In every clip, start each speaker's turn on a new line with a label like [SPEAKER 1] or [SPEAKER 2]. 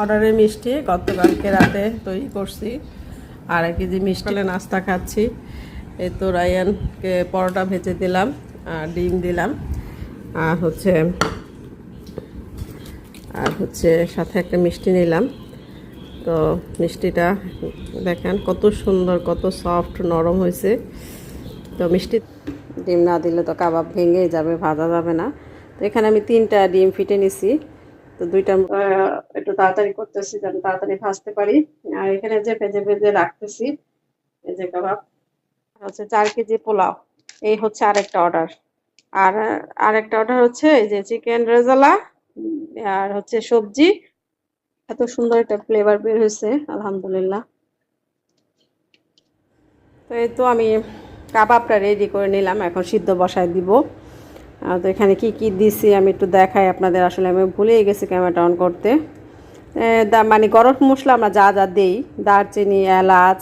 [SPEAKER 1] অর্ডারের মিষ্টি গতকালকে রাতে তৈরি করছি। আর এক কেজি মিষ্টি নাস্তা খাচ্ছি। এই তো রায়ানকে পরোটা ভেজে দিলাম, আর ডিম দিলাম। আর হচ্ছে আর হচ্ছে সাথে একটা মিষ্টি নিলাম। তো মিষ্টিটা দেখেন কত সুন্দর, কত সফট নরম হয়েছে। তো মিষ্টি ডিম না দিলে তো কাবাব ভেঙে যাবে, ভাজা যাবে না। তো এখানে আমি তিনটা ডিম ফিটে নিছি। তো দুইটা একটু তাড়াতাড়ি করতেছি যেন তাড়াতাড়ি ভাজতে পারি। আর এখানে যে ভেজে ভেজে রাখতেছি, এই কাবাব হচ্ছে চার কেজি পোলাও, এই হচ্ছে আরেকটা অর্ডার আর, আরেকটা অর্ডার হচ্ছে এই যে চিকেন রেজালা, আর হচ্ছে সবজি। এত সুন্দর একটা ফ্লেভার বের হয়েছে, আলহামদুলিল্লাহ। তো এই তো আমি কাবাবটা রেডি করে নিলাম, এখন সিদ্ধ বসায় দিব। তো এখানে কি কি দিছি আমি একটু দেখাই আপনাদের। আসলে আমি ভুলেই গেছি ক্যামেরাটা অন করতে। মানে গরম মশলা আমরা যা যা দিই, দারচিনি, এলাচ,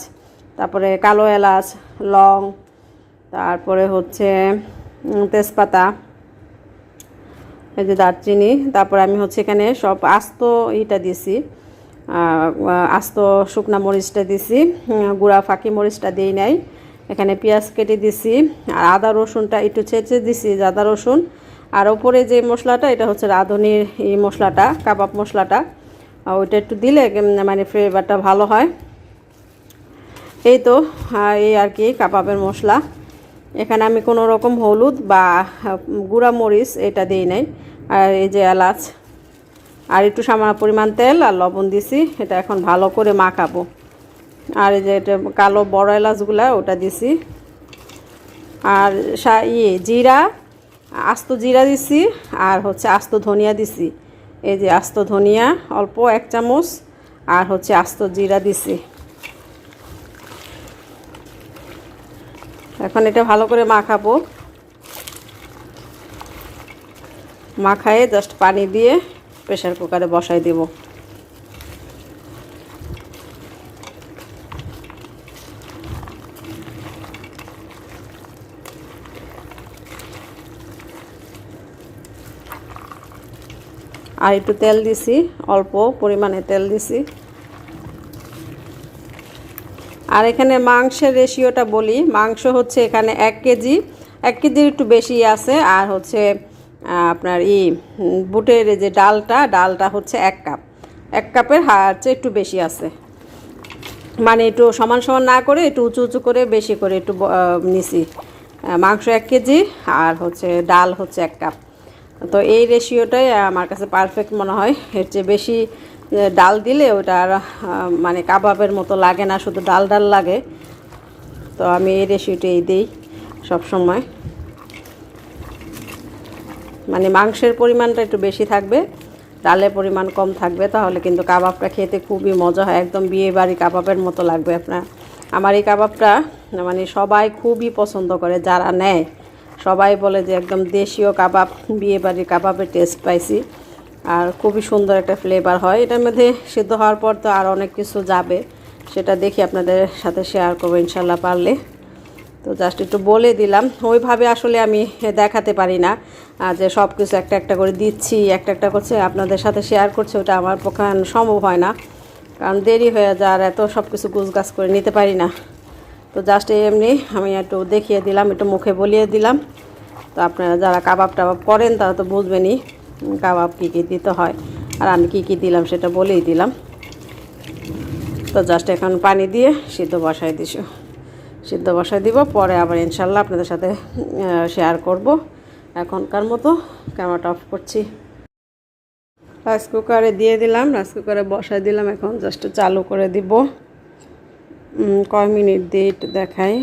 [SPEAKER 1] তারপরে কালো এলাচ, লং, তারপরে হচ্ছে তেজপাতা, এই যে দারচিনি, তারপরে আমি হচ্ছে এখানে সব আস্ত ইটা দিছি আস্ত শুকনা মরিচটা দিছি গুঁড়া ফাঁকি মরিচটা দিই নাই। এখানে পেঁয়াজ কেটে দিছি, আর আদা রসুনটা একটু ছেঁচে দিছি আদা রসুন। আর ওপরে যে মশলাটা, এটা হচ্ছে রাঁধুনির এই মশলাটা, কাবাব মশলাটা। ওইটা একটু দিলে মানে ফ্লেভারটা ভালো হয়। এই তো এই আর কি, কাবাবের মশলা। এখানে আমি কোনো রকম হলুদ বা গুঁড়া মরিচ এটা দিই নাই, আর এই যে এলাচ। আর একটু সামান্য পরিমাণ তেল আর লবণ দিছি, এটা এখন ভালো করে মাখাবো। আর এই যে এটা কালো বড় এলাচগুলা, ওটা দিছি। আর ইয়ে জিরা, আস্ত জিরা দিছি, আর হচ্ছে আস্ত ধনিয়া দিছি। এই যে আস্ত ধনিয়া, অল্প এক চামচ, আর হচ্ছে আস্ত জিরা দিছি। এখন এটা ভালো করে মাখাবো। মাখায়ে জাস্ট পানি দিয়ে প্রেশার কুকারে বসাই দেব। আর একটু তেল দিছি, অল্প পরিমাণে তেল দিছি। আর এখানে মাংসের রেশিওটা বলি, মাংস হচ্ছে এখানে এক কেজি। এক কেজির একটু বেশি আছে, আর হচ্ছে আপনার ই বুটের যে ডালটা ডালটা হচ্ছে এক কাপ। এক কাপের হচ্ছে একটু বেশি আছে। মানে একটু সমান সমান না করে, একটু উঁচু উঁচু করে, বেশি করে একটু নিছি। মাংস এক কেজি, আর হচ্ছে ডাল হচ্ছে এক কাপ। তো এই রেশিওটাই আমার কাছে পারফেক্ট মনে হয়। এর চেয়ে বেশি ডাল দিলে ওটা আর মানে কাবাবের মতো লাগে না, শুধু ডাল ডাল লাগে। তো আমি এই রেশিওটাই দিই সব সময় মানে মাংসের পরিমাণটা একটু বেশি থাকবে, ডালের পরিমাণ কম থাকবে, তাহলে কিন্তু কাবাবটা খেতে খুবই মজা হয়। একদম বিয়ে বাড়ি কাবাবের মতো লাগবে আপনার। আমার এই কাবাবটা মানে সবাই খুবই পছন্দ করে, যারা নেয়। সবাই বলে যে একদম দেশীয় কাবাব বিয়ে বাড়ির কাবাবের টেস্ট পাইছি। আর খুবই সুন্দর একটা ফ্লেভার হয়। এটার মধ্যে সিদ্ধ হওয়ার পর তো আর অনেক কিছু যাবে। সেটা দেখি আপনাদের সাথে শেয়ার করব ইনশাল্লাহ পারলে। তো জাস্ট একটু বলে দিলাম। ওইভাবে আসলে আমি দেখাতে পারি না। যে সব কিছু একটা একটা করে দিচ্ছি, একটা একটা করছে, আপনাদের সাথে শেয়ার করছে, ওটা আমার পক্ষে সম্ভব হয় না। কারণ দেরি হয়ে যায় আর এত সব কিছু গুছগাছ করে নিতে পারি না। তো জাস্ট এমনি আমি একটু দেখিয়ে দিলাম, একটু মুখে বলিয়ে দিলাম। তো আপনারা যারা কাবাব টাবাব করেন, তারা তো বুঝবেনই কাবাব কী কী দিতে হয়। আর আমি কী কী দিলাম সেটা বলেই দিলাম। তো জাস্ট এখন পানি দিয়ে সিদ্ধ বসাই দিছি। সিদ্ধ বসাই দিব, পরে আবার ইনশাল্লাহ আপনাদের সাথে শেয়ার করব। এখনকার মতো ক্যামেরাটা অফ করছি। রাইস কুকারে দিয়ে দিলাম রাইস কুকারে বসাই দিলাম, এখন জাস্ট চালু করে দিব। কয় মিনিট দিয়ে দেখাই।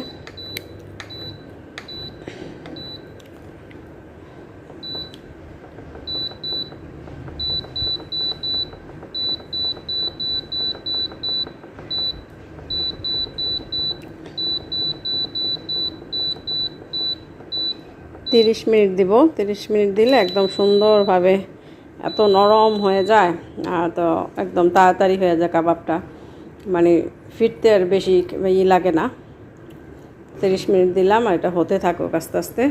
[SPEAKER 1] তিরিশ মিনিট দিব। তিরিশ মিনিট দিলে একদম সুন্দরভাবে এত নরম হয়ে যায়, আর তো একদম তাড়াতাড়ি হয়ে যায় কাবাবটা। মানে ফিরতে আর বেশি ই লাগে না। তিরিশ মিনিট দিলাম আর এটা হতে থাকুক আস্তে আস্তে।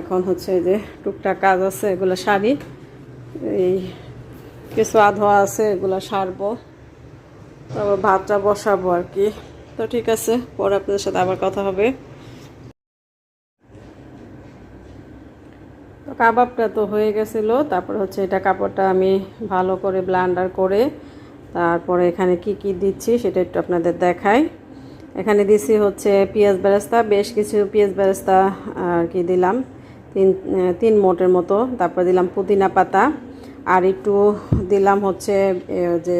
[SPEAKER 1] এখন হচ্ছে যে টুকটাক কাজ আছে, এগুলো শাড়ি এই কিছু আধোয়া আছে, এগুলো সারবো। তারপর ভাতটা বসাবো আর কি। তো ঠিক আছে, পরে আপনাদের সাথে আবার কথা হবে। তো কাবাবটা তো হয়ে গেছিল, তারপর হচ্ছে এটা কাপড়টা আমি ভালো করে ব্লান্ডার করে তারপরে এখানে কি কি দিচ্ছি সেটা একটু আপনাদের দেখাই। এখানে দিছি হচ্ছে পেঁয়াজ বেরেস্তা, বেশ কিছু পেঁয়াজ বেরেস্তা, আর কি দিলাম, তিন তিন মোটের মতো। তারপর দিলাম পুদিনা পাতা, আর একটু দিলাম হচ্ছে যে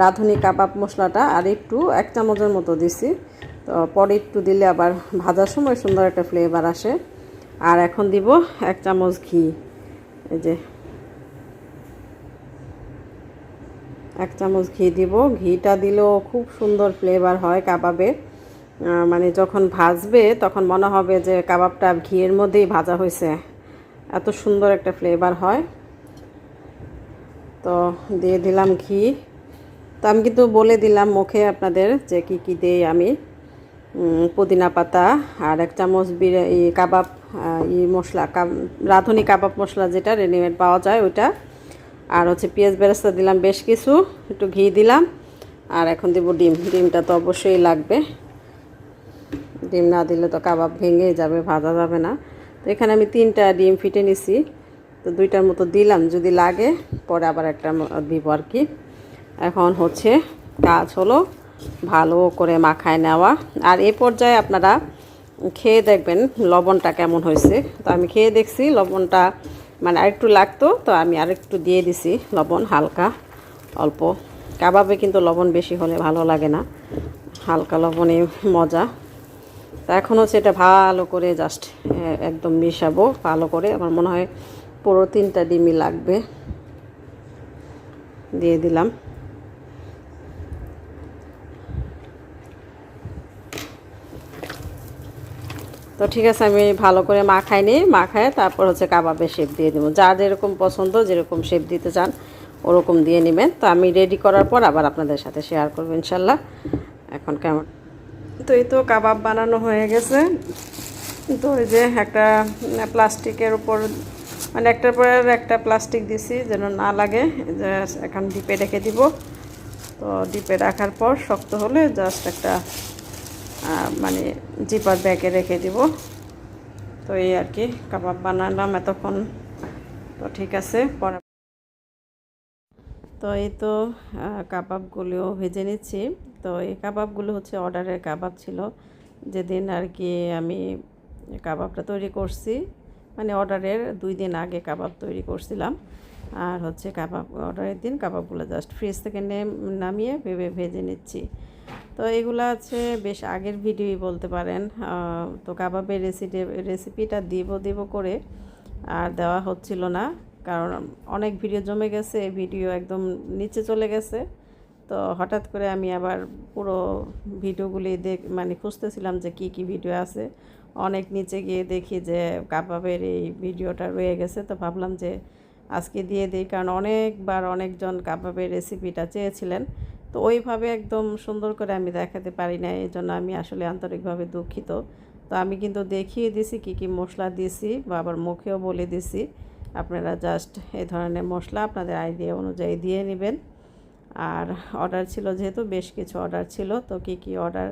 [SPEAKER 1] রাঁধুনি কাবাব মশলাটা, আর একটু এক চামচের মতো দিছি। তো পরে একটু দিলে আবার ভাজার সময় সুন্দর একটা ফ্লেভার আসে। আর এখন দিব এক চামচ ঘি। এই যে এক চামচ ঘি দিব। ঘিটা দিলেও খুব সুন্দর ফ্লেভার হয় কাবাবে মানে যখন ভাজবে তখন মনে হবে যে কাবাবটা ঘিয়ের মধ্যেই ভাজা হয়েছে। এত সুন্দর একটা ফ্লেভার হয়। তো দিয়ে দিলাম ঘি। তো আমি কিন্তু বলে দিলাম মুখে আপনাদের যে কি কি দেই আমি। পুদিনা পাতা আর এক চামচ বিরা ই কাবাব ই মশলা রাঁধুনি কাবাব মশলা যেটা রেডিমেড পাওয়া যায় ওইটা। আর হচ্ছে পেঁয়াজ বেরেস্তা দিলাম বেশ কিছু, একটু ঘি দিলাম, আর এখন দিব ডিম। ডিমটা তো অবশ্যই লাগবে। ডিম না দিলে তো কাবাব ভেঙে যাবে, ভাজা যাবে না। তো এখানে আমি তিনটা ডিম ফিটে নিছি। তো দুইটার মতো দিলাম, যদি লাগে, পরে আবার একটা দিব আর কি। এখন হচ্ছে কাজ হলো ভালো করে মাখায় নেওয়া। আর এ পর্যায়ে আপনারা খেয়ে দেখবেন লবণটা কেমন হয়েছে। তো আমি খেয়ে দেখছি, লবণটা মানে আরেকটু লাগতো, তো আমি আরেকটু দিয়ে দিছি লবণ হালকা, অল্প। কাবাবে কিন্তু লবণ বেশি হলে ভালো লাগে না, হালকা লবণে মজা। তা এখন হচ্ছে এটা ভালো করে জাস্ট একদম মিশাবো, ভালো করে। আমার মনে হয় পুরো তিনটা ডিমি লাগবে। দিয়ে দিলাম। তো ঠিক আছে, আমি ভালো করে মাখাই নিই, মাখায় তারপর হচ্ছে কাবাবের শেপ দিয়ে দেবো। যার যেরকম পছন্দ, যেরকম শেপ দিতে চান, ওরকম দিয়ে নেবেন। তো আমি রেডি করার পর আবার আপনাদের সাথে শেয়ার করব ইনশাল্লাহ। এখন কেমন? তো এই তো কাবাব বানানো হয়ে গেছে। তো ওই যে একটা প্লাস্টিকের উপর মানে একটার পর একটা প্লাস্টিক দিছি যেন না লাগে। এখন ডিপে রেখে দিব। তো ডিপে রাখার পর শক্ত হলে জাস্ট একটা মানে জিপার ব্যাগে রেখে দিব। তো এই আর কি কাবাব বানালাম এতক্ষণ। তো ঠিক আছে পরে তো এই তো আহ, কাবাবগুলো ভেজে নিচ্ছি। তো এই কাবাবগুলো হচ্ছে অর্ডারের কাবাব ছিল। যেদিন আর কি আমি কাবাবটা তৈরি করছি মানে অর্ডারের দুই দিন আগে কাবাব তৈরি করছিলাম। আর হচ্ছে কাবাব অর্ডারের দিন কাবাবগুলো জাস্ট ফ্রিজ থেকে নামিয়ে ভেবে ভেজে নিচ্ছি। তো এগুলো আছে বেশ আগের ভিডিওই বলতে পারেন। তো কাবাবের রেসিপি রেসিপিটা দিব দিব করে আর দেওয়া হচ্ছিল না। কারণ অনেক ভিডিও জমে গেছে ভিডিও একদম নিচে চলে গেছে। তো হঠাৎ করে আমি আবার পুরো ভিডিওগুলি দেখ মানে খুঁজতেছিলাম যে কি কি ভিডিও আছে। অনেক নিচে গিয়ে দেখি যে কাবাবের এই ভিডিওটা রয়ে গেছে। তো ভাবলাম যে আজকে দিয়ে দিই, কারণ অনেকবার অনেকজন কাবাবের রেসিপিটা চেয়েছিলেন। তো ওইভাবে একদম সুন্দর করে আমি দেখাতে পারি না এই জন্য আমি আসলে আন্তরিকভাবে দুঃখিত। তো আমি কিন্তু দেখিয়ে দিছি কি কি মশলা দিছি বা আবার মুখেও বলে দিছি। আপনারা জাস্ট এই ধরনের মশলা আপনাদের আইডিয়া অনুযায়ী দিয়ে নেবেন। আর অর্ডার ছিল যেহেতু বেশ কিছু অর্ডার ছিল তো কি কি অর্ডার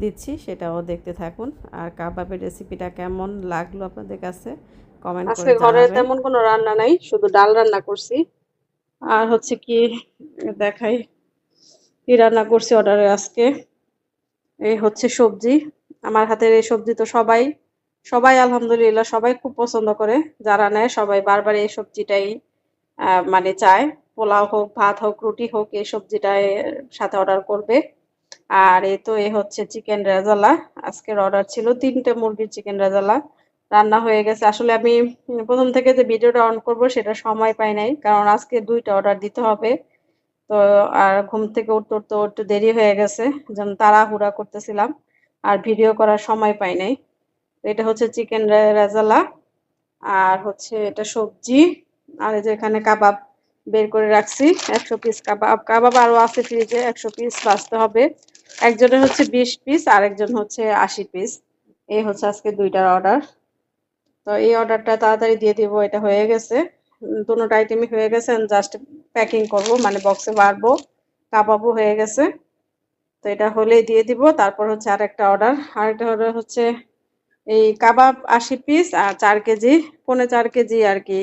[SPEAKER 1] দিচ্ছি সেটাও দেখতে থাকুন। আর কাবাবের রেসিপিটা কেমন লাগল আপনাদের কাছে? কমেন্ট
[SPEAKER 2] আজকে
[SPEAKER 1] করে
[SPEAKER 2] ঘরে তেমন কোনো রান্না নাই শুধু ডাল রান্না করছি।
[SPEAKER 1] আর হচ্ছে কি দেখাই কি রান্না করছি অর্ডারে আজকে? এই হচ্ছে সবজি। আমার হাতের এই সবজি তো সবাই সবাই আলহামদুলিল্লাহ সবাই খুব পছন্দ করে। যারা নেয় সবাই বারবার এই সবজিটাই মানে চায়। পোলাও হোক, ভাত হোক, রুটি হোক, এই সবজিটাই সাথে অর্ডার করবে। আর এ তো এ হচ্ছে চিকেন রেজালা আজকের অর্ডার ছিল তিনটে মুরগির চিকেন রেজালা রান্না হয়ে গেছে। আসলে আমি, প্রথম থেকে যে ভিডিওটা অন করব সেটা সময় পাই নাই, কারণ আজকে দুইটা অর্ডার দিতে হবে। তো আর ঘুম থেকে উঠতে উঠতে একটু দেরি হয়ে গেছে, যেন তাড়াহুড়া করতেছিলাম, আর ভিডিও করার সময় পাই নাই। এটা হচ্ছে চিকেন রেজালা, আর হচ্ছে এটা সবজি, আর এই যে এখানে কাবাব বের করে রাখছি, একশো পিস কাবাব। কাবাব আরও আছে ফ্রিজে একশো পিস বাঁচতে হবে। একজনের হচ্ছে বিশ পিস আর একজন হচ্ছে আশি পিস এই হচ্ছে আজকে দুইটার অর্ডার তো এই অর্ডারটা তাড়াতাড়ি দিয়ে দিব, এটা হয়ে গেছে। দুটো আইটেমই হয়ে গেছে জাস্ট প্যাকিং করব মানে বক্সে বাড়বো, কাবাবও হয়ে গেছে। তো এটা হলেই দিয়ে দিব, তারপর হচ্ছে আর একটা অর্ডার আরেকটা অর্ডার হচ্ছে এই কাবাব আশি পিস আর চার কেজি, পৌনে চার কেজি আর কি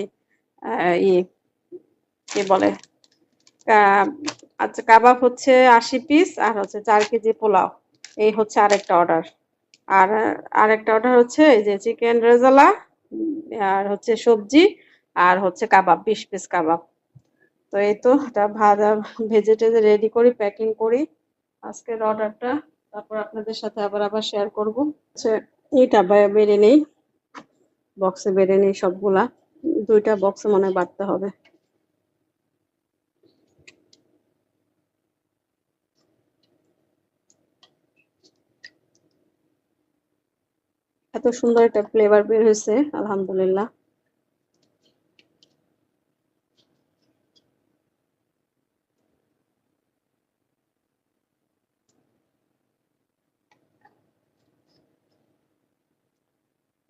[SPEAKER 1] ই কি বলে আচ্ছা কাবাব হচ্ছে আশি পিস আর হচ্ছে চার কেজি পোলাও, এই হচ্ছে আরেকটা অর্ডার আর আরেকটা অর্ডার হচ্ছে এই যে চিকেন রেজালা আর হচ্ছে সবজি আর হচ্ছে কাবাব, বিশ পিস কাবাব। তো এই তো, এটা ভাজা, ভেজে টেজে রেডি করি প্যাকিং করি। আজকের অর্ডারটা তারপর আপনাদের সাথে আবার আবার শেয়ার করব। হচ্ছে এইটা বেড়ে নেই বক্সে বেড়ে নেই সবগুলা। দুইটা বক্সে মনে হয় বাড়তে হবে। এত সুন্দর একটা ফ্লেভার বের হয়েছে, আলহামদুলিল্লাহ।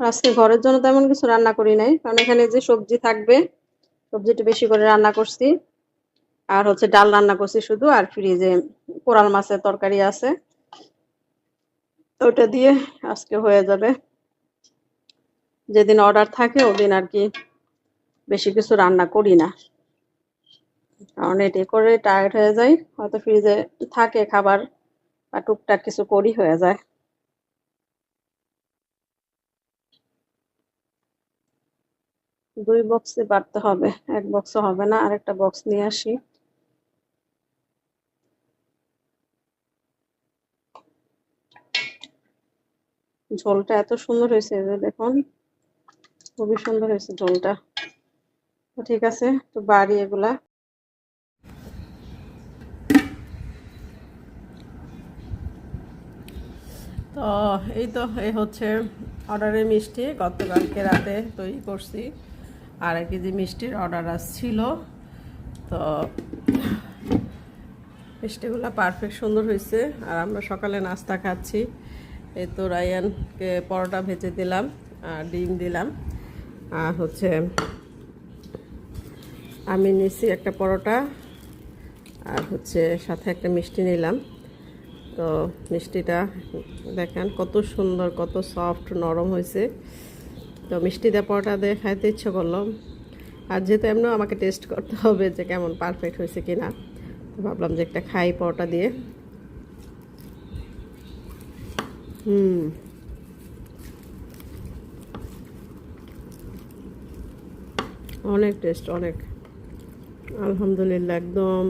[SPEAKER 1] আজকে ঘরের জন্য তেমন কিছু রান্না করি নাই। কারণ এখানে যে সবজি থাকবে, সবজিটা বেশি করে রান্না করছি। আর হচ্ছে ডাল রান্না করছি শুধু, আর ফ্রিজে কোরাল মাছের তরকারি আছে। ওটা দিয়ে আজকে হয়ে যাবে। যেদিন অর্ডার থাকে, ওদিন আর কি বেশি কিছু রান্না করি না। কারণ এটি করে টায়ার্ড হয়ে যায় হয়তো ফ্রিজে থাকে খাবার, বা টুকটাক কিছু করি হয়ে যায়। দুই বক্সে বাড়তে হবে। এক বক্সও হবে না আরেকটা বক্স নিয়ে আসি। ঝোলটা এত সুন্দর হয়েছে যে দেখুন, খুবই সুন্দর হয়েছে ঝোলটা। তো ঠিক আছে, তো বাড়ি এগুলা। তো এই তো, এই হচ্ছে অর্ডারের মিষ্টি। গতকালকে রাতে তৈরি করছি। আর এক কেজি মিষ্টির অর্ডার আসছিল, তো মিষ্টিগুলো পারফেক্ট সুন্দর হয়েছে। আর আমরা সকালে নাস্তা খাচ্ছি। এই তো রায়ানকে পরোটা ভেজে দিলাম, আর ডিম দিলাম। আর হচ্ছে আমি নিছি একটা পরোটা, আর হচ্ছে সাথে একটা মিষ্টি নিলাম। তো মিষ্টিটা দেখেন কত সুন্দর, কত সফট নরম হয়েছে। তো মিষ্টি দিয়ে পরোটা দিয়ে খাইতে ইচ্ছে করলাম আর যেহেতু এমনিও আমাকে টেস্ট করতে হবে যে কেমন পারফেক্ট হয়েছে কি না ভাবলাম যে একটা খাই পরোটা দিয়ে। হুম। অনেক টেস্ট অনেক। আলহামদুলিল্লাহ, একদম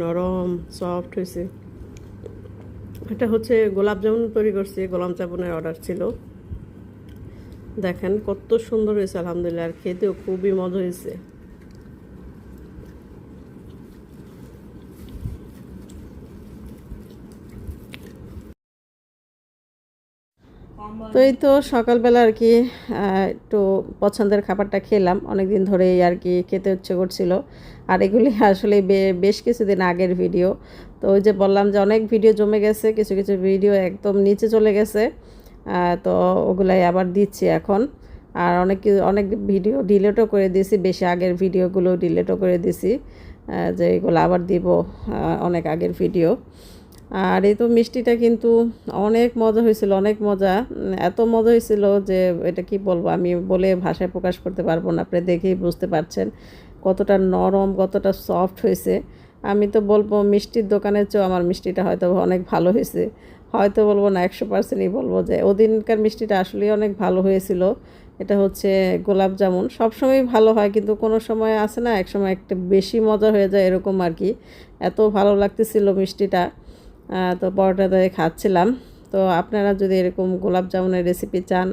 [SPEAKER 1] নরম সফট হয়েছে। এটা হচ্ছে গোলাপ জামুন তৈরি করছি, গোলাপ জামুনের অর্ডার ছিল। দেখেন, কত সুন্দর হয়েছে, আলহামদুলিল্লাহ, আর খেতেও খুবই মজা হয়েছে। তো এই তো সকালবেলা আর কি একটু পছন্দের খাবারটা খেলাম। অনেক দিন ধরেই আর কি খেতে ইচ্ছে করছিল। আর এগুলি আসলে বেশ কিছুদিন আগের ভিডিও। তো ওই যে বললাম যে অনেক ভিডিও জমে গেছে, কিছু কিছু ভিডিও একদম নিচে চলে গেছে। তো ওগুলাই আবার দিচ্ছি এখন। আর অনেক অনেক ভিডিও ডিলেটও করে দিয়েছি, বেশি আগের ভিডিওগুলো ডিলেটও করে দিয়েছি যে এগুলো আবার দিব অনেক আগের ভিডিও। আর এই তো মিষ্টিটা কিন্তু অনেক মজা হয়েছিল, অনেক মজা। এত মজা হয়েছিল যে এটা কি বলব, আমি বলে ভাষায় প্রকাশ করতে পারব না, আপনি দেখেই বুঝতে পারছেন। কতটা নরম, কতটা সফট হয়েছে। আমি তো বলব মিষ্টির দোকানের চেয়েও আমার মিষ্টিটা হয়তো অনেক ভালো হয়েছে। হয়তো বলব না, একশো পার্সেন্টই বলব যে ওদিনকার মিষ্টিটা আসলেই অনেক ভালো হয়েছিল। এটা হচ্ছে গোলাপ জামুন। সবসময় ভালো হয়, কিন্তু কোনো সময় আসে না এক সময় একটা বেশি মজা হয়ে যায় এরকম আর কি। এত ভালো লাগতেছিল মিষ্টিটা। তো পরোটা দিয়ে খাচ্ছিলাম। তো আপনারা যদি এরকম গোলাপ জামুনের রেসিপি চান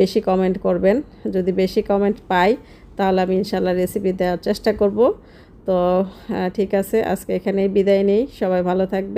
[SPEAKER 1] বেশি কমেন্ট করবেন। যদি বেশি কমেন্ট পাই, তাহলে আমি ইনশাল্লাহ রেসিপি দেওয়ার চেষ্টা করব। তো ঠিক আছে, আজকে এখানেই বিদায় নেই। সবাই ভালো থাকবে